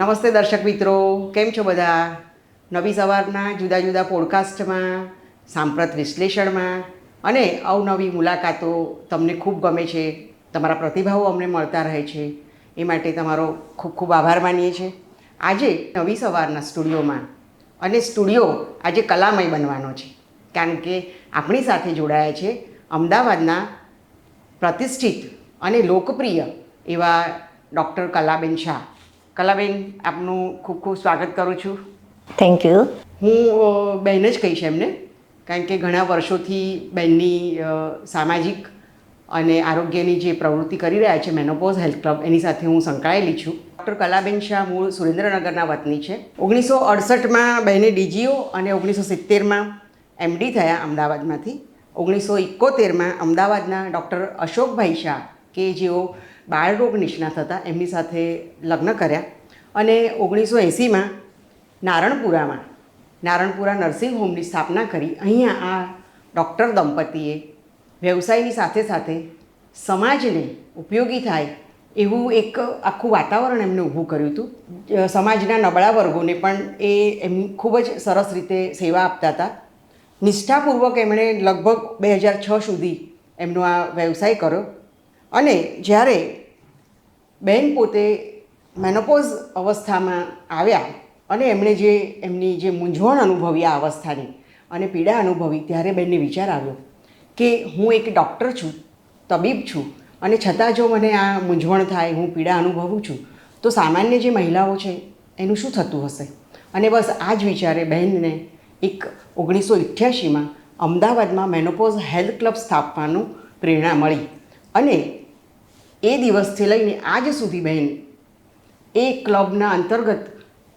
નમસ્તે દર્શક મિત્રો, કેમ છો બધા? નવી સવારના જુદા જુદા પોડકાસ્ટમાં સાંપ્રત વિશ્લેષણમાં અને અવનવી મુલાકાતો તમને ખૂબ ગમે છે. તમારા પ્રતિભાવો અમને મળતા રહે છે. એ માટે તમારો ખૂબ ખૂબ આભાર માનીએ છીએ. આજે નવી સવારના સ્ટુડિયોમાં અને સ્ટુડિયો આજે કલામય બનવાનો છે. કારણ કે આપણી સાથે જોડાયા છે અમદાવાદના પ્રતિષ્ઠિત અને લોકપ્રિય એવા ડૉક્ટર કલાબેન શાહ. કલાબેન આપનું ખૂબ ખૂબ સ્વાગત કરું છું. થેન્ક યુ હું બહેન જ કહીશ એમને કારણ કે ઘણા વર્ષોથી બહેનની સામાજિક અને આરોગ્યની જે પ્રવૃત્તિ કરી રહ્યા છે મેનોપોઝ હેલ્થ ક્લબ એની સાથે હું સંકળાયેલી છું. ડૉક્ટર કલાબેન શાહ મૂળ સુરેન્દ્રનગરના વતની છે. ઓગણીસો અડસઠમાં બહેને ડીજીઓ અને ઓગણીસો સિત્તેરમાં એમડી થયા અમદાવાદમાંથી. ઓગણીસો એકોતેરમાં અમદાવાદના ડૉક્ટર અશોકભાઈ શાહ કે જેઓ બાળરોગ નિષ્ણાત હતા, એમની સાથે લગ્ન કર્યા અને ઓગણીસો એંસીમાં નારણપુરામાં, નારણપુરા નર્સિંગ હોમની સ્થાપના કરી. અહીંયા આ ડૉક્ટર દંપતીએ વ્યવસાયની સાથે સાથે સમાજને ઉપયોગી થાય એવું એક આખું વાતાવરણ એમને ઊભું કર્યું હતું. સમાજના નબળા વર્ગોને પણ એ એમ ખૂબ જ સરસ રીતે સેવા આપતા હતા. નિષ્ઠાપૂર્વક એમણે લગભગ બે હજાર છ સુધી એમનો આ વ્યવસાય કર્યો. અને જ્યારે બેન પોતે મેનોપોઝ અવસ્થામાં આવ્યા અને એમણે જે એમની જે મૂંઝવણ અનુભવી આ અવસ્થાની અને પીડા અનુભવી, ત્યારે બેનને વિચાર આવ્યો કે હું એક ડૉક્ટર છું, તબીબ છું અને છતાં જો મને આ મૂંઝવણ થાય, હું પીડા અનુભવું છું, તો સામાન્ય જે મહિલાઓ છે એનું શું થતું હશે? અને બસ આ જ વિચારે બહેનને એક ઓગણીસો અઠ્યાસીમાં અમદાવાદમાં મેનોપોઝ હેલ્થ ક્લબ સ્થાપવાનું પ્રેરણા મળી અને એ દિવસથી લઈને આજ સુધી બહેન એ ક્લબના અંતર્ગત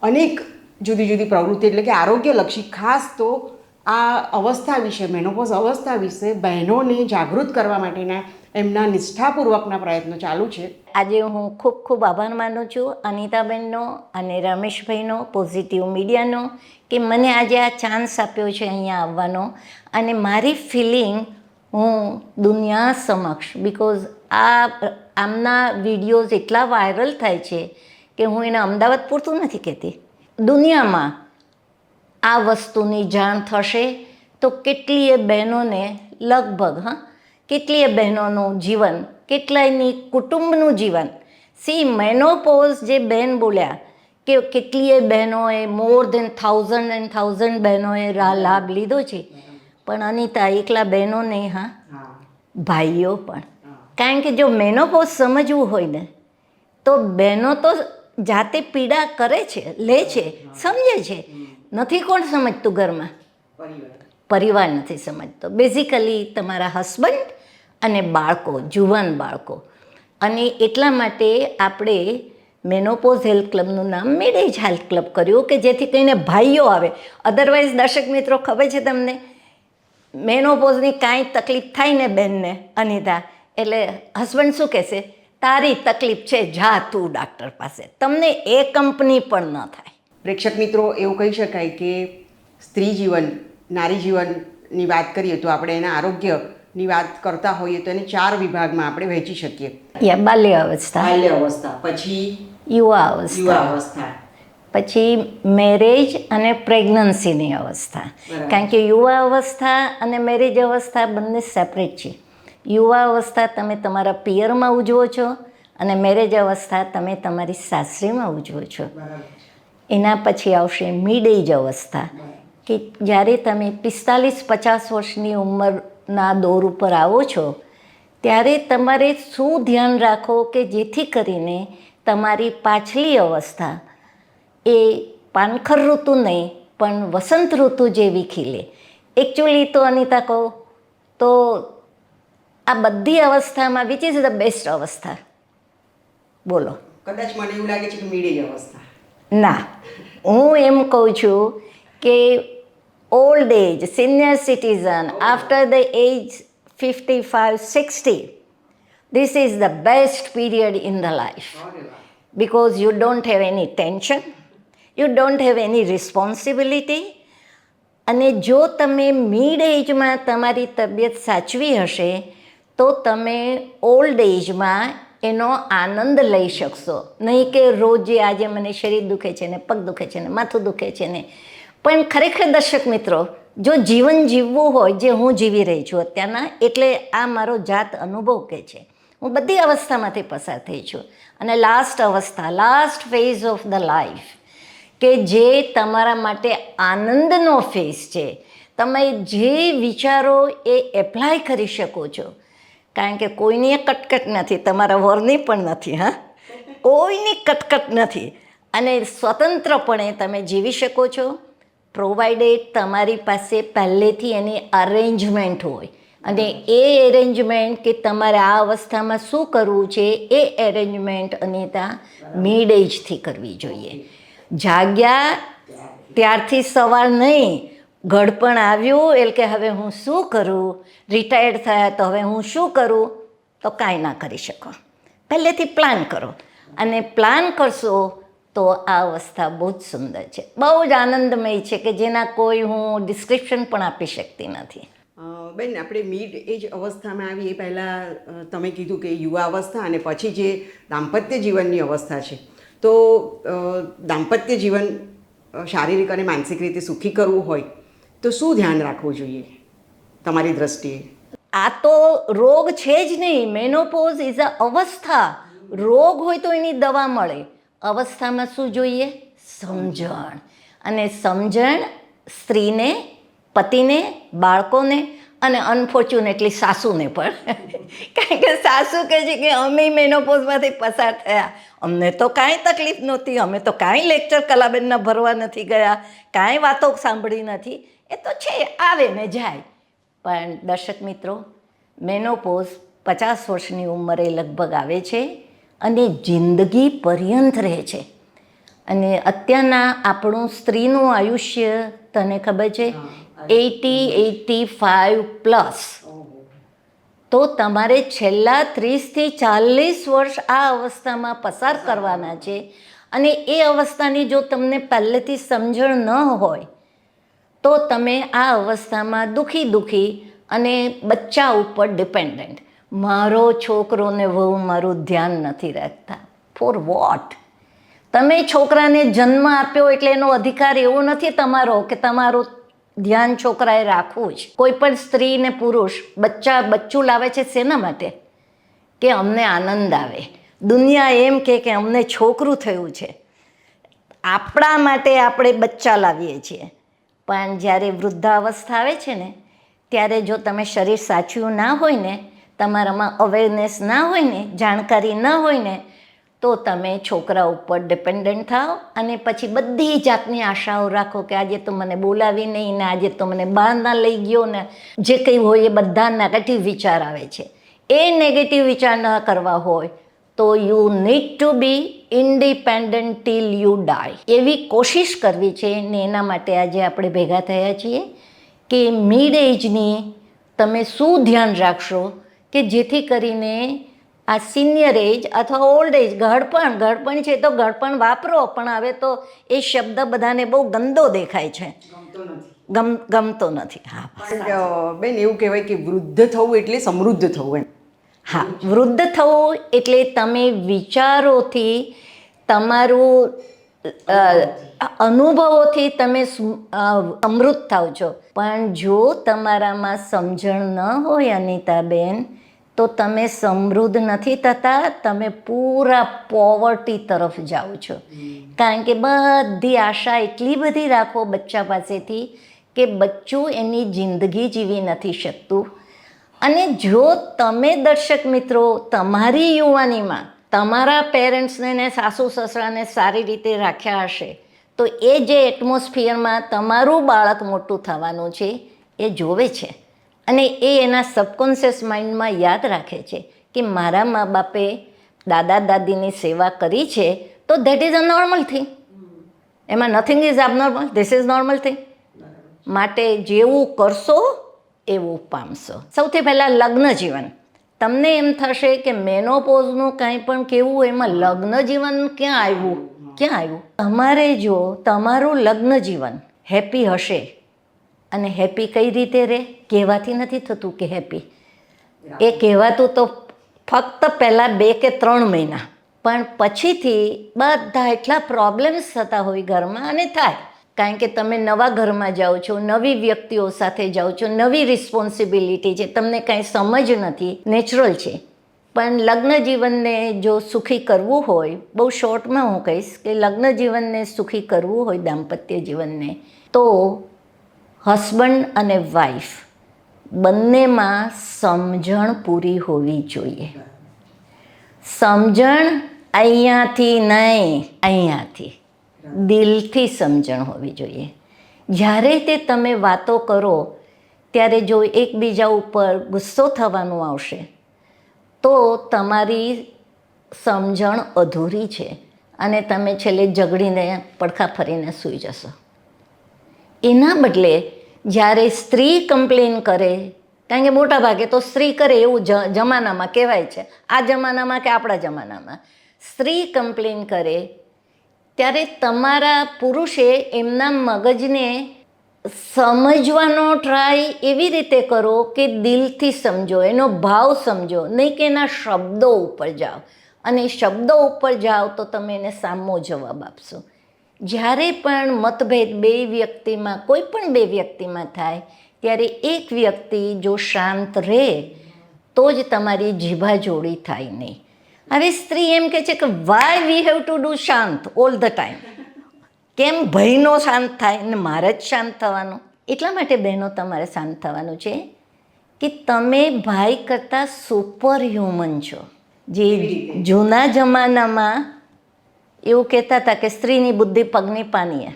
અનેક જુદી જુદી પ્રવૃત્તિ એટલે કે આરોગ્યલક્ષી ખાસ તો આ અવસ્થા વિશે મેનોપોઝ અવસ્થા વિશે બહેનોને જાગૃત કરવા માટેના એમના નિષ્ઠાપૂર્વકના પ્રયત્નો ચાલુ છે. આજે હું ખૂબ ખૂબ આભાર માનું છું અનિતાબેનનો અને રમેશભાઈનો પોઝિટિવ મીડિયાનો કે મને આજે આ ચાન્સ આપ્યો છે અહીંયા આવવાનો. અને મારી ફિલિંગ હું દુનિયા સમક્ષ બિકોઝ આ આમના વિડીયોઝ એટલા વાયરલ થાય છે કે હું એને અમદાવાદ પૂરતું નથી કહેતી. દુનિયામાં આ વસ્તુની જાણ થશે તો કેટલીય બહેનોને લગભગ હા કેટલીય બહેનોનું જીવન કેટલાયની કુટુંબનું જીવન. સી મેનોપોઝ જે બહેન બોલ્યા કે કેટલીય બહેનોએ more than thousand and thousand બહેનોએ લાભ લીધો છે. પણ અનિતા એકલા બહેનો નહીં હા. ભાઈઓ પણ. કારણ કે જો મેનોપોઝ સમજવું હોય ને, તો બહેનો તો જાતે પીડા કરે છે, લે છે, સમજે છે. નથી કોણ સમજતું ઘરમાં? પરિવાર નથી સમજતો. બેઝિકલી તમારા હસબન્ડ અને બાળકો, જુવાન બાળકો. અને એટલા માટે આપણે મેનોપોઝ હેલ્થ ક્લબનું નામ મેડેજ હેલ્થ ક્લબ કર્યું કે જેથી કરીને ભાઈઓ આવે. અધરવાઇઝ દર્શક મિત્રો ખબર છે તમને? મેનોપોઝની કાંઈ તકલીફ થાય ને બેનને, અનિતા? એટલે હસબન્ડ શું કહેશે? તારી તકલીફ છે જા તું ડાક્ટર પાસે. તમને એ કંપની પણ ન થાય. પ્રેક્ષક મિત્રો એવું કહી શકાય કે સ્ત્રી જીવન નારી જીવનની વાત કરીએ તો આપણે એના આરોગ્યની વાત કરતા હોઈએ તો એને ચાર વિભાગમાં આપણે વહેંચી શકીએ. બાલ્ય અવસ્થા. બાલ્ય અવસ્થા પછી યુવા યુવા અવસ્થા. અવસ્થા પછી મેરેજ અને પ્રેગ્નન્સીની અવસ્થા. કારણ કે યુવા અવસ્થા અને મેરેજ અવસ્થા બંને સેપરેટ છે. યુવા અવસ્થા તમે તમારા પિયરમાં ઉજવો છો અને મેરેજ અવસ્થા તમે તમારી સાસરીમાં ઉજવો છો. એના પછી આવશે મિડ એજ અવસ્થા કે જ્યારે તમે પિસ્તાલીસ પચાસ વર્ષની ઉંમરના દોર ઉપર આવો છો, ત્યારે તમારે શું ધ્યાન રાખો કે જેથી કરીને તમારી પાછલી અવસ્થા એ પાનખર ઋતુ નહીં, પણ વસંત ઋતુ જેવી ખીલે. એકચ્યુઅલી તો અનિતા કહો, તો આ બધી અવસ્થામાં વિચ ઇઝ ધ બેસ્ટ અવસ્થા? બોલો. કદાચ મને એવું લાગે છે કે મીડિય અવસ્થા. ના. હું એમ કહું છું કે old age senior citizen after the age fifty five sixty this is the best period in the life because you don't have any tension, you don't have any responsibility. અને જો તમે મિડ એજમાં તમારી તબિયત સાચવી હશે તો તમે ઓલ્ડ એજમાં એનો આનંદ લઈ શકશો. નહીં કે રોજ આજે મને શરીર દુખે છે ને પગ દુખે છે ને માથું દુખે છે ને. પણ ખરેખર દર્શક મિત્રો, જો જીવન જીવવું હોય, જે હું જીવી રહી છું અત્યારના, એટલે આ મારો જાત અનુભવ કે છે. હું બધી અવસ્થામાંથી પસાર થઈ છું. અને લાસ્ટ અવસ્થા last phase of the life કે જે તમારા માટે આનંદનો ફેઝ છે. તમે જે વિચારો એ એપ્લાય કરી શકો છો. કારણ કે કોઈની કટકટ નથી, તમારા વરની પણ નથી, હા? કોઈની કટકટ નથી. અને સ્વતંત્રપણે તમે જીવી શકો છો. પ્રોવાઇડેડ તમારી પાસે પહેલેથી એની અરેન્જમેન્ટ હોય. અને એ એરેન્જમેન્ટ કે તમારે આ અવસ્થામાં શું કરવું છે, એ એરેન્જમેન્ટ અનિતા મિડ એજથી કરવી જોઈએ. જાગ્યા ત્યારથી સવાર નહીં ઘડપણ આવ્યું એટલે કે હવે હું શું કરું? રિટાયર્ડ થયા તો હવે હું શું કરું? તો કાંઈ ના કરી શકો. પહેલેથી પ્લાન કરો. અને પ્લાન કરશો તો આ અવસ્થા બહુ જ સુંદર છે. બહુ જ આનંદમય છે કે જેના કોઈ હું ડિસ્ક્રિપ્શન પણ આપી શકતી નથી. બેન, આપણે મિડ એજ અવસ્થામાં આવી એ પહેલાં તમે કીધું કે યુવા અવસ્થા અને પછી જે દાંપત્ય જીવનની અવસ્થા છે. તો દાંપત્ય જીવન શારીરિક અને માનસિક રીતે સુખી કરવું હોય તો શું ધ્યાન રાખવું જોઈએ તમારી દ્રષ્ટિએ? આ તો રોગ છે જ નહીં. મેનોપોઝ ઇઝ અ અવસ્થા. રોગ હોય તો એની દવા મળે. અવસ્થામાં શું જોઈએ? સમજણ. અને સમજણ સ્ત્રીને, પતિને, બાળકોને અને અનફોર્ચ્યુનેટલી સાસુને પણ. કારણ કે સાસુ કહે છે કે અમે મેનોપોઝમાંથી પસાર થયા. અમને તો કાંઈ તકલીફ નહોતી. અમે તો કાંઈ લેક્ચર કલાબેનના ભરવા નથી ગયા. કાંઈ વાતો સાંભળી નથી. એ તો છે આવે ને જાય પણ દર્શક મિત્રો મેનોપોઝ પચાસ વર્ષની ઉંમરે લગભગ આવે છે અને જિંદગી પર્યંત રહે છે. અને અત્યારના આપણું સ્ત્રીનું આયુષ્ય તને ખબર છે? Eighty eighty five plus. તો તમારે છેલ્લા ત્રીસથી ચાલીસ વર્ષ આ અવસ્થામાં પસાર કરવાના. છે. અને એ અવસ્થાની જો તમને પહેલેથી સમજણ ન હોય તો તમે આ અવસ્થામાં દુખી દુઃખી અને બચ્ચા ઉપર ડિપેન્ડન્ટ મારો છોકરો ને વહુ મારું ધ્યાન નથી રાખતા. ફોર વોટ તમે છોકરાને જન્મ આપ્યો એટલે એનો અધિકાર એવો નથી તમારો કે તમારું ધ્યાન છોકરાએ રાખવું જ. કોઈ પણ સ્ત્રી ને પુરુષ બચ્ચા બચ્ચું લાવે છે શેના માટે? કે અમને આનંદ આવે. દુનિયા એમ કે અમને છોકરું થયું છે. આપણા માટે આપણે બચ્ચા લાવીએ છીએ. પણ જ્યારે વૃદ્ધાવસ્થા આવે છે ને, ત્યારે જો તમે શરીર સાચું ના હોય ને, તમારામાં અવેરનેસ ના હોય ને, જાણકારી ન હોય ને, તો તમે છોકરા ઉપર ડિપેન્ડન્ટ થાઓ અને પછી બધી જાતની આશાઓ રાખો કે આજે તો મને બોલાવી નહીં ને, આજે તો મને બહાર ના લઈ ગયો ને, જે કંઈ હોય એ બધા નેગેટિવ વિચાર આવે છે. એ નેગેટિવ વિચાર ન કરવા હોય તો you need to be independent till you die એવી કોશિશ કરવી છે ને એના માટે આજે આપણે ભેગા થયા છીએ કે મિડ એજની તમે શું ધ્યાન રાખશો કે જેથી કરીને આ સિનિયર એજ અથવા ઓલ્ડ એજ ઘડપણ ઘડપણ છે તો ઘડપણ વાપરો પણ હવે તો એ શબ્દ બધાને બહુ ગંદો દેખાય છે. ગમ ગમતો નથી. હા બેન એવું કહેવાય કે વૃદ્ધ થવું એટલે સમૃદ્ધ થવું એમ. હા વૃદ્ધ થવું એટલે તમે વિચારોથી તમારું અનુભવોથી તમે અમૃત સમૃદ્ધ થાવ છો. પણ જો તમારામાં સમજણ ન હોય અનિતાબેન તો તમે સમૃદ્ધ નથી થતા તમે પૂરા પોવર્ટી તરફ જાઓ છો. કારણ કે બધી આશા એટલી બધી રાખો બચ્ચા પાસેથી કે બચ્ચું એની જિંદગી જીવી નથી શકતું. અને જો તમે દર્શક મિત્રો તમારી યુવાનીમાં તમારા પેરેન્ટ્સને ને સાસુ સસરાને સારી રીતે રાખ્યા હશે, તો એ જે એટમોસ્ફિયરમાં તમારું બાળક મોટું થવાનું છે, એ જોવે છે. અને એ એના સબકોન્શિયસ માઇન્ડમાં યાદ રાખે છે કે મારા મા બાપે દાદા દાદીની સેવા કરી છે, તો that is a normal thing એમાં nothing is normal this is normal thing માટે જેવું કરશો એવું પામશો. સૌથી પહેલાં લગ્ન જીવન. તમને એમ થશે કે મેનોપોઝનું કાંઈ પણ કેવું, એમાં લગ્ન જીવન ક્યાં આવ્યું? ક્યાં આવ્યું? તમારે જો તમારું લગ્ન જીવન હેપી હશે, અને હેપી કઈ રીતે રહે કહેવાથી નથી થતું કે હેપી. એ કહેવાતું તો ફક્ત પહેલાં બે કે ત્રણ મહિના. પણ પછીથી બધા એટલા પ્રોબ્લેમ્સ થતા હોય ઘરમાં અને થાય. કારણ કે તમે નવા ઘરમાં જાઓ છો, નવી વ્યક્તિઓ સાથે જાઓ છો, નવી રિસ્પોન્સિબિલિટી છે, તમને કાંઈ સમજ નથી નેચરલ છે. પણ લગ્ન જીવનને જો સુખી કરવું હોય, બહુ શોર્ટમાં હું કહીશ કે લગ્ન જીવનને સુખી કરવું હોય દાંપત્ય જીવનને, તો હસબન્ડ અને વાઈફ બંનેમાં સમજણ પૂરી હોવી જોઈએ. સમજણ અહીંયાથી નહીં, અહીંયાથી. દિલથી સમજણ હોવી જોઈએ. જ્યારે તે તમે વાતો કરો, ત્યારે જો એકબીજા ઉપર ગુસ્સો થવાનું આવશે, તો તમારી સમજણ અધૂરી છે અને તમે છેલ્લે ઝઘડીને પડખા ફરીને સૂઈ જશો. એના બદલે, જ્યારે સ્ત્રી કમ્પ્લેન કરે, કારણ કે મોટા ભાગે તો સ્ત્રી કરે એવું જ, જમાનામાં કહેવાય છે. આ જમાનામાં કે આપણા જમાનામાં? સ્ત્રી કમ્પ્લેન કરે ત્યારે તમારા પુરુષે એમના મગજને સમજવાનો ટ્રાય એવી રીતે કરો કે દિલથી સમજો, એનો ભાવ સમજો, નહીં કે એના શબ્દો ઉપર જાઓ. અને શબ્દો ઉપર જાઓ તો તમે એને સામો જવાબ આપશો. જ્યારે પણ મતભેદ બે વ્યક્તિમાં, કોઈ પણ બે વ્યક્તિમાં થાય, ત્યારે એક વ્યક્તિ જો શાંત રહે, તો જ તમારી જીભા જોડી થાય નહીં. હવે સ્ત્રી એમ કહે છે કે why we have to do શાંત ઓલ ધ ટાઈમ કેમ ભયનો શાંત થાય ને મારે જ શાંત થવાનું? એટલા માટે બહેનો તમારે શાંત થવાનું છે કે તમે ભાઈ કરતાં સુપર હ્યુમન છો. જે જૂના જમાનામાં એવું કહેતા હતા કે સ્ત્રીની બુદ્ધિ પગની પાનીએ.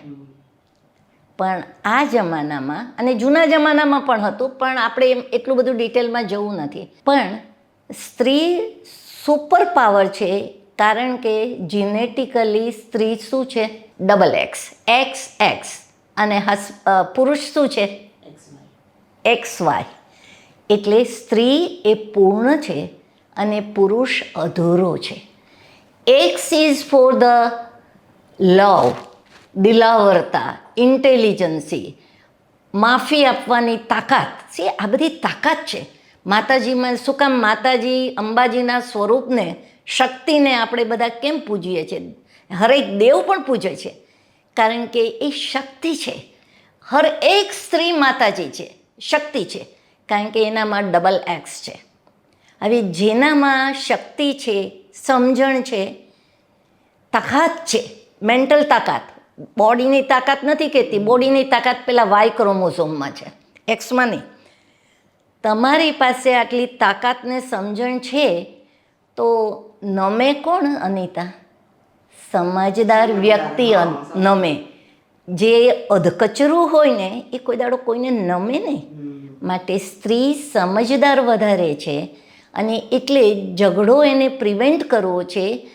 પણ આ જમાનામાં અને જૂના જમાનામાં પણ હતું પણ આપણે એટલું બધું ડિટેલમાં જવું નથી. પણ સ્ત્રી સુપર પાવર છે, કારણ કે જીનેટિકલી સ્ત્રી શું છે? ડબલ એક્સ એક્સ એક્સ અને હસ પુરુષ શું છે? એક્સ વાય એટલે સ્ત્રી એ પૂર્ણ છે અને પુરુષ અધૂરો છે. X is for the love દિલાવરતા intelligence માફી આપવાની તાકાત. સી આ બધી તાકાત છે. માતાજીમાં શું કામ માતાજી અંબાજીના સ્વરૂપને, શક્તિને આપણે બધા કેમ પૂજીએ છીએ? હરેક દેવ પણ પૂજે છે. કારણ કે એ શક્તિ છે. હર એક સ્ત્રી માતાજી છે. શક્તિ છે. કારણ કે એનામાં ડબલ એક્સ છે. હવે જેનામાં શક્તિ છે, સમજણ છે, તાકાત છે મેન્ટલ તાકાત. બોડીની તાકાત નથી કહેતી. બોડીની તાકાત પેલા વાય ક્રોમોઝોમમાં છે. એક્સમાં નહીં. તમારી પાસે આટલી તાકાતને સમજણ છે તો નમે કોણ અનિતા? સમજદાર વ્યક્તિ નમે. જે અધકચરું હોય ને એ કોઈ દાડો કોઈને નમે નહીં માટે સ્ત્રી સમજદાર વધારે છે અને એટલે ઝઘડો એને પ્રિવેન્ટ કરવો છે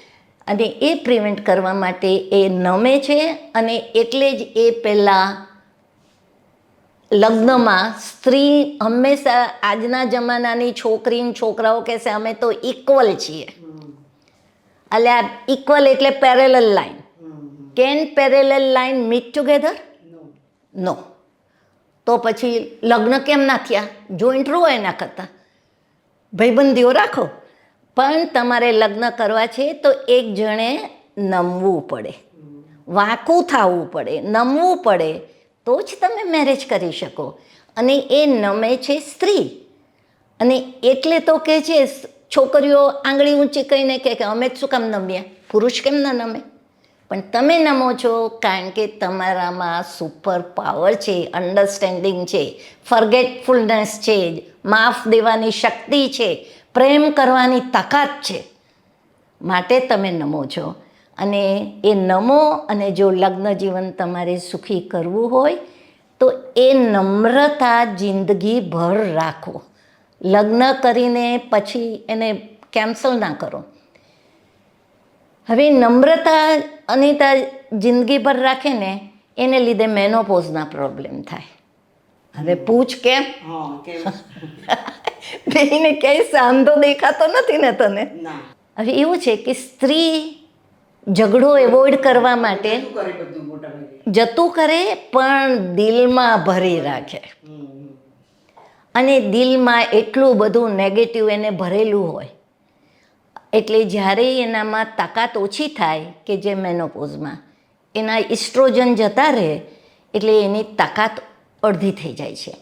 અને એ પ્રિવેન્ટ કરવા માટે એ નમે છે અને એટલે જ એ પહેલાં લગ્નમાં સ્ત્રી હંમેશા આજના જમાનાની છોકરી છોકરાઓ કહેશે, અમે તો ઇક્વલ છીએ. એટલે આ ઇક્વલ એટલે parallel line can parallel line meet together no તો પછી લગ્ન કેમ ના થયા? જોઈન્ટ રહો એના કરતાં. ભાઈબંધીઓ રાખો. પણ તમારે લગ્ન કરવા છે તો એક જણે નમવું પડે. વાંકું થવું પડે, નમવું પડે. તો જ તમે મેરેજ કરી શકો. અને એ નમે છે સ્ત્રી. અને એટલે તો કે છે, છોકરીઓ આંગળી ઊંચી કહીને કહે કે અમે જ શું કામ નમ્યા પુરુષ કેમ ન નમે? પણ તમે નમો છો કારણ કે તમારામાં સુપર પાવર છે અન્ડરસ્ટેન્ડિંગ છે ફરગેટફુલનેસ છે, માફ દેવાની શક્તિ છે, પ્રેમ કરવાની તાકાત છે. માટે તમે નમો છો. અને એ નમો અને જો લગ્ન જીવન તમારે સુખી કરવું હોય તો એ નમ્રતા જિંદગીભર રાખો. લગ્ન કરીને પછી એને કેન્સલ ના કરો. હવે નમ્રતા અનિતા જિંદગીભર રાખે ને એને લીધે મેનોપોઝના પ્રોબ્લેમ થાય. હવે પૂછ કેમ? બેને ક્યાંય સાંધો દેખાતો નથી ને તને? હવે એવું છે કે સ્ત્રી ઝઘડો એવોઇડ કરવા માટે જતું કરે પણ દિલમાં ભરી રાખે. અને દિલમાં એટલું બધું નેગેટિવ એને ભરેલું હોય એટલે જ્યારે એનામાં તાકાત ઓછી થાય કે જે મેનોપોઝમાં એના ઇસ્ટ્રોજન જતા રહે એટલે એની તાકાત અડધી થઈ જાય છે.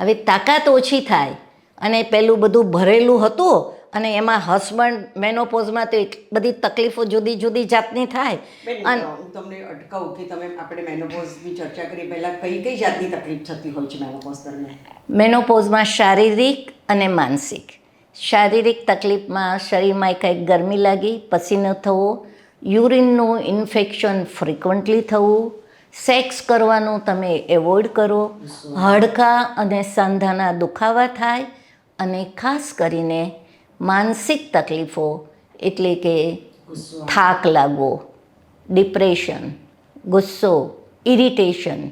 હવે તાકાત ઓછી થાય અને પેલું બધું ભરેલું હતું અને એમાં હસબન્ડ મેનોપોઝમાં તો બધી તકલીફો જુદી જુદી જાતની થાય. અને હું તમને અટકાવું કે તમે આપણે મેનોપોઝની ચર્ચા કરી પહેલા કઈ કઈ જાતની તકલીફ થતી હોય છે મેનોપોઝ દરમિયાન? મેનોપોઝમાં શારીરિક અને માનસિક. શારીરિક તકલીફમાં શરીરમાં કંઈક ગરમી લાગી પસીનો થવો યુરિનનું ઇન્ફેક્શન ફ્રિકવન્ટલી થવું સેક્સ કરવાનું તમે એવોઇડ કરો હાડકાં અને સાંધાના દુખાવા થાય અને ખાસ કરીને માનસિક તકલીફો એટલે કે થાક લાગવો ડિપ્રેશન ગુસ્સો ઇરિટેશન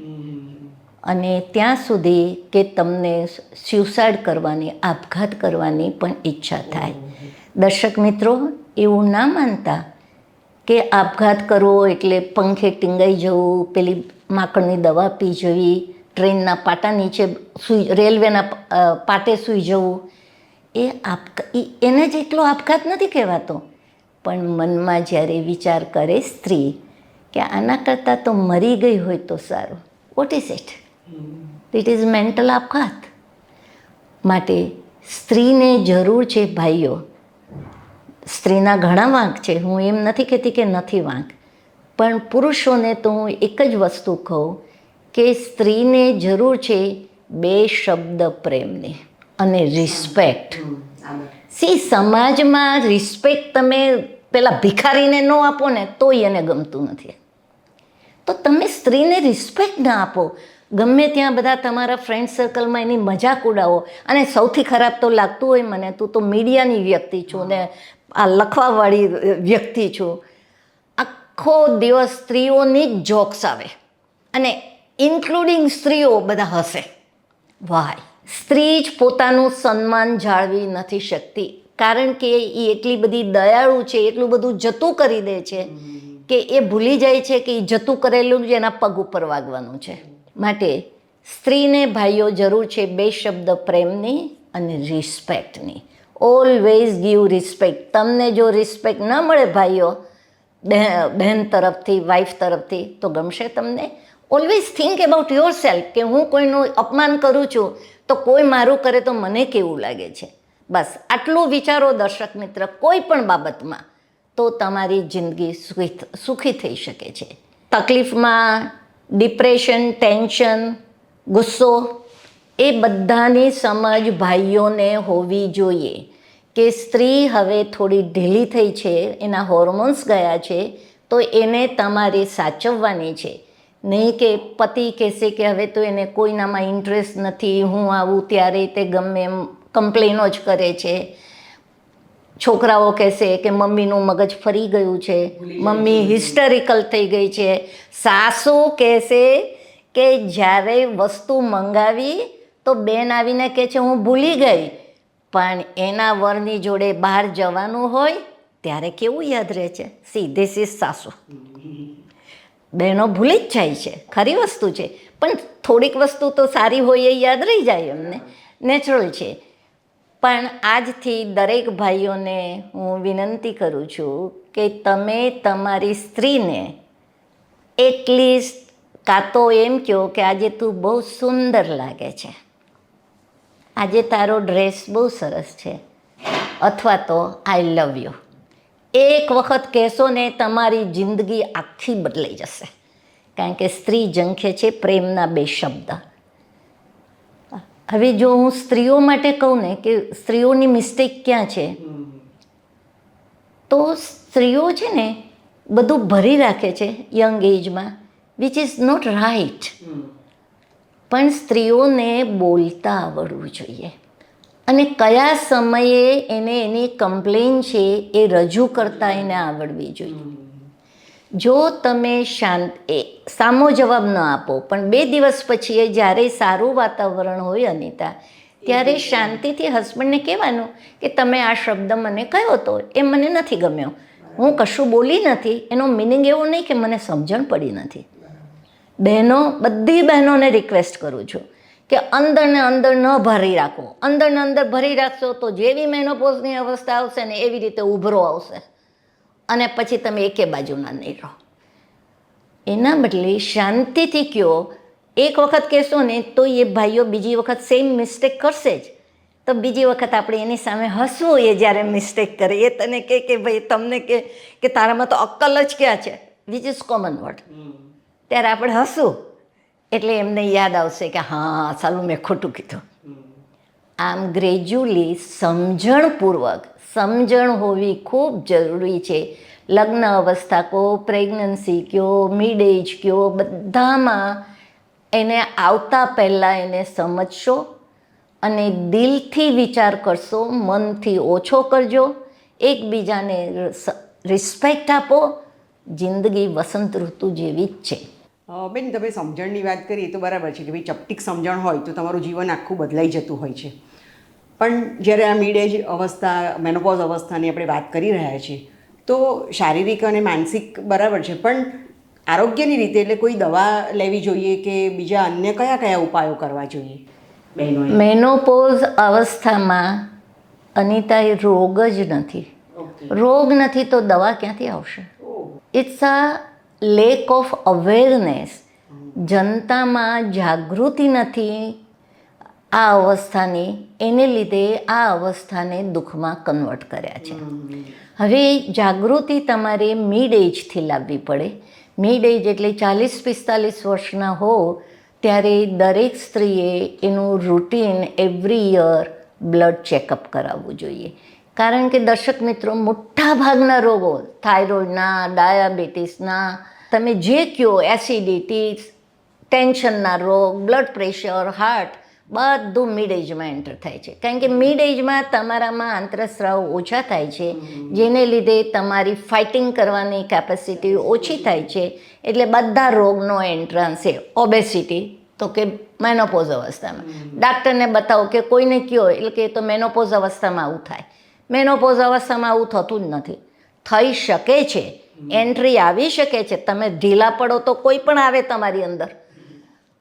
અને ત્યાં સુધી કે તમને સ્યુસાઇડ કરવાની, આપઘાત કરવાની પણ ઈચ્છા થાય. દર્શક મિત્રો, એવું ના માનતા કે આપઘાત કરવો એટલે પંખે ટીંગાઈ જવું, પેલી માકડની દવા પી જવી, ટ્રેનના પાટા નીચે સૂઈ, રેલવેના પાટે સૂઈ જવું એ આપઘા એને જ એટલો આપઘાત નથી કહેવાતો. પણ મનમાં જ્યારે વિચાર કરે સ્ત્રી કે આના કરતાં તો મરી ગઈ હોય તો સારું. What is it it is mental આપઘાત. માટે સ્ત્રીને જરૂર છે ભાઈઓ સ્ત્રીના ઘણા વાંક છે હું એમ નથી કહેતી કે નથી વાંક. પણ પુરુષોને તો હું એક જ વસ્તુ કહું કે સ્ત્રીને જરૂર છે બે શબ્દ પ્રેમની. અને રિસ્પેક્ટ સી સમાજમાં રિસ્પેક્ટ તમે પેલા ભિખારીને ન આપો ને, તોય એને ગમતું નથી. તો તમે સ્ત્રીને રિસ્પેક્ટ ના આપો. ગમે ત્યાં બધા તમારા ફ્રેન્ડ સર્કલમાં એની મજાક ઉડાવો. અને સૌથી ખરાબ તો લાગતું હોય મને, તું તો મીડિયાની વ્યક્તિ છું ને, આ લખવાવાળી વ્યક્તિ છું. આખો દિવસ સ્ત્રીઓની જ જોક્સ આવે. અને ઇન્ક્લુડિંગ સ્ત્રીઓ બધા હશે વાય સ્ત્રી જ પોતાનું સન્માન જાળવી નથી શકતી. કારણ કે એ એટલી બધી દયાળુ છે, એટલું બધું જતું કરી દે છે કે એ ભૂલી જાય છે કે એ જતું કરેલું જ એના પગ ઉપર વાગવાનું છે. માટે સ્ત્રીને ભાઈઓ જરૂર છે બે શબ્દ પ્રેમની અને રિસ્પેક્ટની. ઓલવેઝ ગીવ રિસ્પેક્ટ તમને જો રિસ્પેક્ટ ન મળે ભાઈઓ બહેન તરફથી વાઈફ તરફથી, તો ગમશે તમને? Always think about yourself કે હું કોઈનું અપમાન કરું છું તો કોઈ મારું કરે તો મને કેવું લાગે છે? બસ, આટલું વિચારો દર્શક મિત્ર, કોઈ પણ બાબતમાં તો તમારી જિંદગી સુખી સુખી થઈ શકે છે. તકલીફમાં, ડિપ્રેશન, ટેન્શન, ગુસ્સો, એ બધાની સમજ ભાઈઓને હોવી જોઈએ કે સ્ત્રી હવે થોડી ઢીલી થઈ છે, એના હોર્મોન્સ ગયા છે, તો એને તમારે સાચવવાની છે. નહીં કે પતિ કહેશે કે હવે તો એને કોઈનામાં ઇન્ટરેસ્ટ નથી હું આવું ત્યારે તે ગમે એમ કમ્પ્લેનો જ કરે છે. છોકરાઓ કહેશે કે મમ્મીનું મગજ ફરી ગયું છે. મમ્મી હિસ્ટરિકલ થઈ ગઈ છે. સાસુ કહેશે કે જ્યારે વસ્તુ મંગાવી તો બેન આવીને કહે છે હું ભૂલી ગઈ. પણ એના વરની જોડે બહાર જવાનું હોય ત્યારે કેવું યાદ રહે છે? સી ધીસ ઇઝ સાસુ બહેનો ભૂલી જ જાય છે, ખરી વસ્તુ છે. પણ થોડીક વસ્તુ તો સારી હોય એ યાદ રહી જાય એમને. નેચરલ છે. પણ આજથી દરેક ભાઈઓને હું વિનંતી કરું છું કે તમે તમારી સ્ત્રીને એટલીસ્ટ કાં તો એમ કહો કે આજે તું બહુ સુંદર લાગે છે. આજે તારો ડ્રેસ બહુ સરસ છે. અથવા તો આઈ લવ યુ એક વખત કહેશો ને તમારી જિંદગી આખી બદલાઈ જશે. કારણ કે સ્ત્રી જંખે છે પ્રેમના બે શબ્દ. હવે જો હું સ્ત્રીઓ માટે કહું ને કે સ્ત્રીઓની મિસ્ટેક ક્યાં છે? તો સ્ત્રીઓ છે ને બધું ભરી રાખે છે યંગ એજમાં વિચ ઇઝ નોટ રાઈટ પણ સ્ત્રીઓને બોલતા આવડવું જોઈએ. અને કયા સમયે એને એની કમ્પ્લેન છે એ રજૂ કરતાં એને આવડવી જોઈએ. જો તમે શાંત, એ સામો જવાબ ન આપો, પણ બે દિવસ પછી એ જ્યારે સારું વાતાવરણ હોય અનિતા, ત્યારે શાંતિથી હસબન્ડને કહેવાનું કે તમે આ શબ્દ મને કયો હતો એ મને નથી ગમ્યો. હું કશું બોલી નથી. એનો મિનિંગ એવો નહીં કે મને સમજણ પડી નથી. બહેનો, બધી બહેનોને રિક્વેસ્ટ કરું છું. કે અંદર ને અંદર ન ભરી રાખો. અંદર ને અંદર ભરી રાખશો તો જેવી મેનોપોઝની અવસ્થા આવશે ને એવી રીતે ઉભરો આવશે. અને પછી તમે એકે બાજુના નહીં રહો. એના બદલે શાંતિથી કહો એક વખત કહેશો ને તો એ ભાઈઓ બીજી વખત સેમ મિસ્ટેક કરશે જ. તો બીજી વખત આપણે એની સામે હસવું એ જ્યારે મિસ્ટેક કરે. એ તને કહે કે ભાઈ તમને કે કે તારામાં તો અક્કલ જ ક્યાં છે? વિચ ઇઝ કોમન વર્ડ ત્યારે આપણે હસવું. એટલે એમને યાદ આવશે કે હા, સાલું મેં ખોટું કીધું. આમ ગ્રેજ્યુઅલી સમજણપૂર્વક, સમજણ હોવી ખૂબ જરૂરી છે. લગ્ન અવસ્થા કહો, પ્રેગ્નન્સી કહો, મિડ એજ કહો, બધામાં એને આવતા પહેલાં એને સમજશો અને દિલથી વિચાર કરશો, મનથી ઓછો કરજો. એકબીજાને રિસ્પેક્ટ આપો. જિંદગી વસંત ઋતુ જેવી જ છે. બેન તમે સમજણની વાત કરી એ તો બરાબર છે કે ભાઈ ચપટીક સમજણ હોય તો તમારું જીવન આખું બદલાઈ જતું હોય છે. પણ જ્યારે આ મિડ એજ અવસ્થા મેનોપોઝ અવસ્થાની આપણે વાત કરી રહ્યા છીએ તો શારીરિક અને માનસિક બરાબર છે. પણ આરોગ્યની રીતે એટલે કોઈ દવા લેવી જોઈએ કે બીજા અન્ય કયા કયા ઉપાયો કરવા જોઈએ? મેનોપોઝ અવસ્થામાં અનિતા એ રોગ જ નથી. રોગ નથી તો દવા ક્યાંથી આવશે? It's a lack of awareness જનતામાં જાગૃતિ નથી. આ અવસ્થાની, એને લીધે આ અવસ્થાને દુઃખમાં કન્વર્ટ કર્યા છે. હવે જાગૃતિ તમારે મિડ એજથી લાવવી પડે. મિડ એજ એટલે ચાલીસ પિસ્તાલીસ વર્ષના હો, ત્યારે દરેક સ્ત્રીએ એનું routine every year blood checkup કરાવવું જોઈએ. કારણ કે દર્શક મિત્રો મોટા ભાગના રોગો થાઇરોઇડના ડાયાબિટીસના તમે જે કહો એસિડિટી ટેન્શનના રોગ બ્લડ પ્રેશર હાર્ટ બધું મિડ એજમાં એન્ટર થાય છે. કારણ કે મિડ એજમાં તમારામાં આંતરસ્રાવ ઓછા થાય છે જેને લીધે તમારી ફાઇટિંગ કરવાની કેપેસિટી ઓછી થાય છે એટલે બધા રોગનો એન્ટ્રન્સ છે ઓબેસિટી તો કે મેનોપોઝ અવસ્થામાં. ડાક્ટરને બતાવો કે કોઈને કયો એટલે કે તો મેનોપોઝ અવસ્થામાં આવું થાય. મેનોપોઝ અવસ્થામાં આવું થતું જ નથી. થઈ શકે છે. એન્ટ્રી આવી શકે છે. તમે ઢીલા પડો તો કોઈ પણ આવે તમારી અંદર.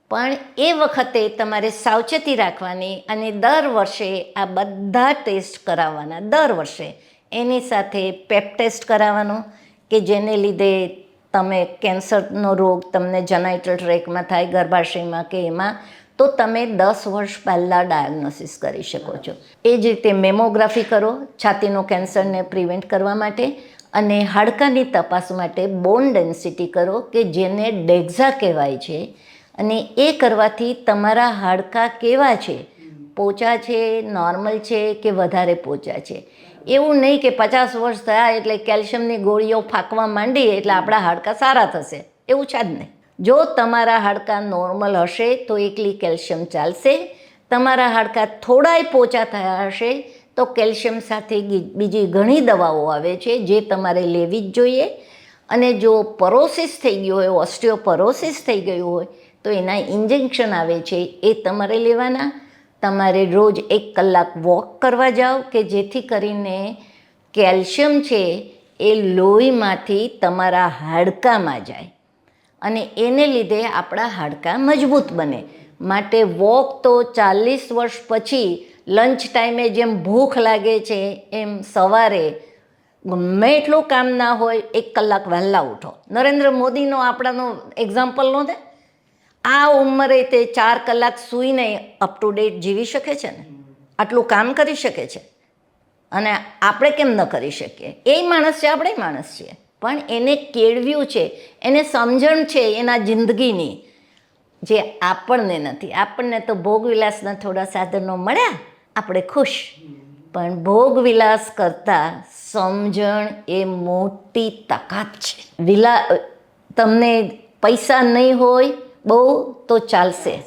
પણ એ વખતે તમારે સાવચેતી રાખવાની અને દર વર્ષે આ બધા ટેસ્ટ કરાવવાના. દર વર્ષે. એની સાથે પેપ ટેસ્ટ કરાવવાનો કે જેને લીધે તમે કેન્સરનો રોગ તમને જનાઇટલ ટ્રેકમાં થાય, ગર્ભાશયમાં કે એમાં તો તમે દસ વર્ષ પહેલાં ડાયગ્નોસિસ કરી શકો છો. એ જ રીતે મેમોગ્રાફી કરો, છાતીનો કેન્સરને પ્રિવેન્ટ કરવા માટે અને હાડકાની તપાસ માટે બોન ડેન્સિટી કરો કે જેને ડેક્ઝા કહેવાય છે. અને એ કરવાથી તમારા હાડકા કેવા છે? પોચા છે, નોર્મલ છે કે વધારે પોચા છે? એવું નહીં કે પચાસ વર્ષ થયા એટલે કેલ્શિયમની ગોળીઓ ફાંકવા માંડી એટલે આપણા હાડકાં સારા થશે. એવું છે જ નહીં. જો તમારા હાડકાં નોર્મલ હશે તો એકલી કેલ્શિયમ ચાલશે. તમારા હાડકાં થોડાય પોચા થયા હશે તો કેલ્શિયમ સાથે બીજી ઘણી દવાઓ આવે છે જે તમારે લેવી જ જોઈએ. અને જો પરોસિસ થઈ ગયો હોય, ઓસ્ટિયોપરોસિસ થઈ ગયું હોય, તો એના ઇન્જેક્શન આવે છે એ તમારે લેવાના. તમારે રોજ એક કલાક વોક કરવા જાઓ કે જેથી કરીને કેલ્શિયમ છે એ લોહીમાંથી તમારા હાડકામાં જાય. અને એને લીધે આપણા હાડકાં મજબૂત બને. માટે વોક તો ચાલીસ વર્ષ પછી લંચ ટાઈમે જેમ ભૂખ લાગે છે, એમ સવારે ગમે એટલું કામ ના હોય, એક કલાક વહેલા ઉઠો. નરેન્દ્ર મોદીનો આપણાનો એક્ઝામ્પલ નો દે? આ ઉંમરે તે ચાર કલાક સૂઈને અપ ટુ ડેટ જીવી શકે છે ને? આટલું કામ કરી શકે છે. અને આપણે કેમ ન કરી શકીએ? એ માણસ છે, આપણે માણસ છીએ. પણ એને કેળવ્યું છે, એને સમજણ છે એના જિંદગીની, જે આપણને નથી. આપણને તો ભોગવિલાસના થોડા સાધનો મળ્યા, આપણે ખુશ. પણ ભોગવિલાસ કરતાં સમજણ એ મોટી તાકાત છે. વિલા, તમને પૈસા નહીં હોય, બહુ તો ચાલશે.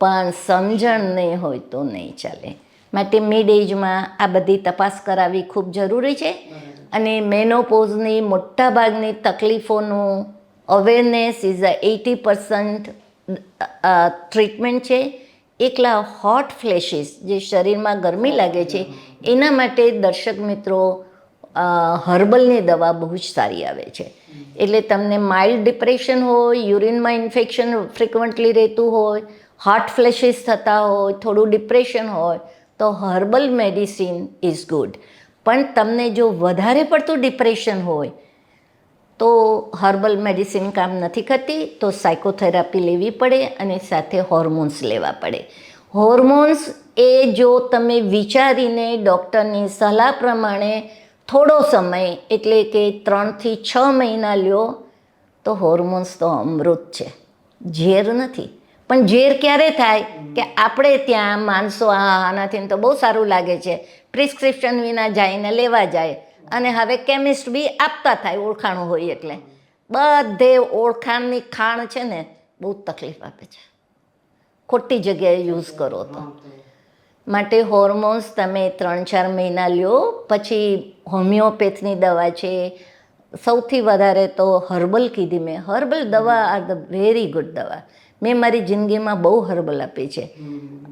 પણ સમજણ નહીં હોય તો નહીં ચાલે. માટે મિડ એજમાં આ બધી તપાસ કરાવવી ખૂબ જરૂરી છે. અને મેનોપોઝની મોટાભાગની તકલીફોનું awareness is a eighty percent treatment છે. એકલા હોટ ફ્લેશિસ જે શરીરમાં ગરમી લાગે છે એના માટે દર્શક મિત્રો હર્બલની દવા બહુ જ સારી આવે છે. એટલે તમને માઇલ્ડ ડિપ્રેશન હોય યુરિનમાં ઇન્ફેક્શન ફ્રિકવન્ટલી રહેતું હોય હાર્ટ ફ્લેશિસ થતા હોય થોડું ડિપ્રેશન હોય તો હર્બલ મેડિસિન ઇઝ ગુડ. પણ તમને જો વધારે પડતું ડિપ્રેશન હોય, તો હર્બલ મેડિસિન કામ નથી કરતી, તો સાયકોથેરાપી લેવી પડે અને સાથે હોર્મોન્સ લેવા પડે. હોર્મોન્સ એ જો તમે વિચારીને ડૉક્ટરની સલાહ પ્રમાણે થોડો સમય, એટલે કે ત્રણથી છ મહિના લ્યો, તો હોર્મોન્સ તો અમૃત છે. ઝેર નથી. પણ ઝેર ક્યારે થાય કે આપણે ત્યાં માણસો આ આનાથી તો બહુ સારું લાગે છે. પ્રિસ્ક્રિપ્શન વિના જઈને લેવા જાય. અને હવે કેમિસ્ટ બી આપતા થાય ઓળખાણું હોય એટલે. બધે ઓળખાણની ખાણ છે ને બહુ તકલીફ આપે છે. ખોટી જગ્યાએ યુઝ કરો તો. માટે હોર્મોન્સ તમે ત્રણ ચાર મહિના લ્યો, પછી હોમિયોપેથની દવા છે. સૌથી વધારે તો હર્બલ કીધી મેં. હર્બલ દવા આર ધ વેરી ગુડ દવા. મેં મારી જિંદગીમાં બહુ હર્બલ આપી છે.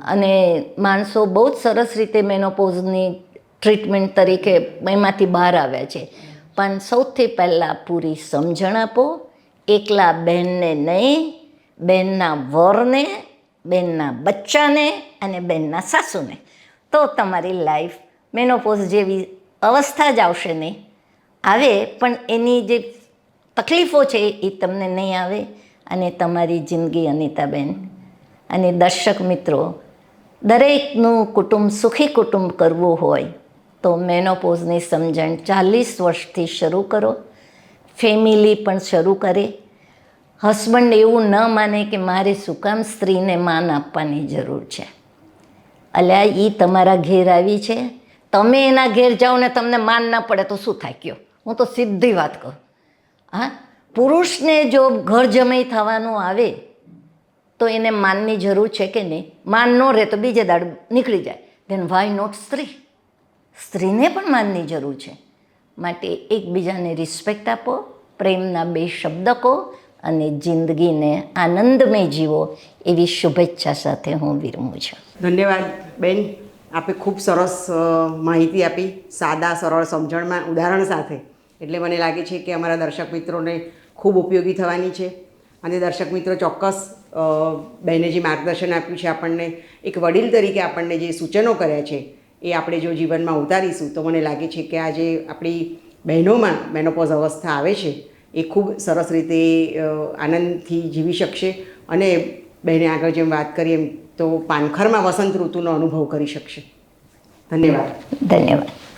અને માણસો બહુ જ સરસ રીતે મેનોપોઝની ટ્રીટમેન્ટ તરીકે એમાંથી બહાર આવ્યા છે. પણ સૌથી પહેલાં પૂરી સમજણ આપો, એકલા બહેનને નહીં, બહેનના વરને બેનના બચ્ચાને અને બેનના સાસુને. તો તમારી લાઈફ મેનોપોઝ જેવી અવસ્થા જ આવશે નહીં. આવે, પણ એની જે તકલીફો છે એ તમને નહીં આવે. અને તમારી જિંદગી અનિતાબેન અને દર્શક મિત્રો, દરેકનું કુટુંબ સુખી કુટુંબ કરવું હોય તો મેનોપોઝની સમજણ ચાલીસ વર્ષથી શરૂ કરો. ફેમિલી પણ શરૂ કરે. હસબન્ડ એવું ન માને કે મારે શું કામ સ્ત્રીને માન આપવાની જરૂર છે. અલ્યા એ તમારા ઘેર આવી છે. તમે એના ઘેર જાઓ ને તમને માન ના પડે તો શું થાય કયો? હું તો સીધી વાત કહું. હા? પુરુષને જો ઘર જમાઈ થવાનું આવે, તો એને માનની જરૂર છે કે નહીં? માન ન રહે તો બીજે દાડ નીકળી જાય. ધેન વાય નોટ સ્ત્રી? સ્ત્રીને પણ માનની જરૂર છે. માટે એકબીજાને રિસ્પેક્ટ આપો, પ્રેમના બે શબ્દ કહો અને જિંદગીને આનંદમય જીવો એવી શુભેચ્છા સાથે હું વિરમું છું. ધન્યવાદ, બેન. આપે ખૂબ સરસ માહિતી આપી. સાદા, સરળ, સમજણમાં, ઉદાહરણ સાથે. એટલે મને લાગે છે કે અમારા દર્શક મિત્રોને ખૂબ ઉપયોગી થવાની છે. અને દર્શક મિત્રો, ચોક્કસ બહેને જે માર્ગદર્શન આપ્યું છે આપણને. એક વડીલ તરીકે આપણને જે સૂચનો કર્યા છે, એ આપણે જો જીવનમાં ઉતારીશું, તો મને લાગે છે કે આ જે આપણી બહેનોમાં મેનોપોઝ અવસ્થા આવે છે, એ ખૂબ સરસ રીતે આનંદથી જીવી શકશે. અને બહેને આગળ જેમ વાત કરી, એમ તો પાનખરમાં વસંત ઋતુનો અનુભવ કરી શકશે. ધન્યવાદ. ધન્યવાદ.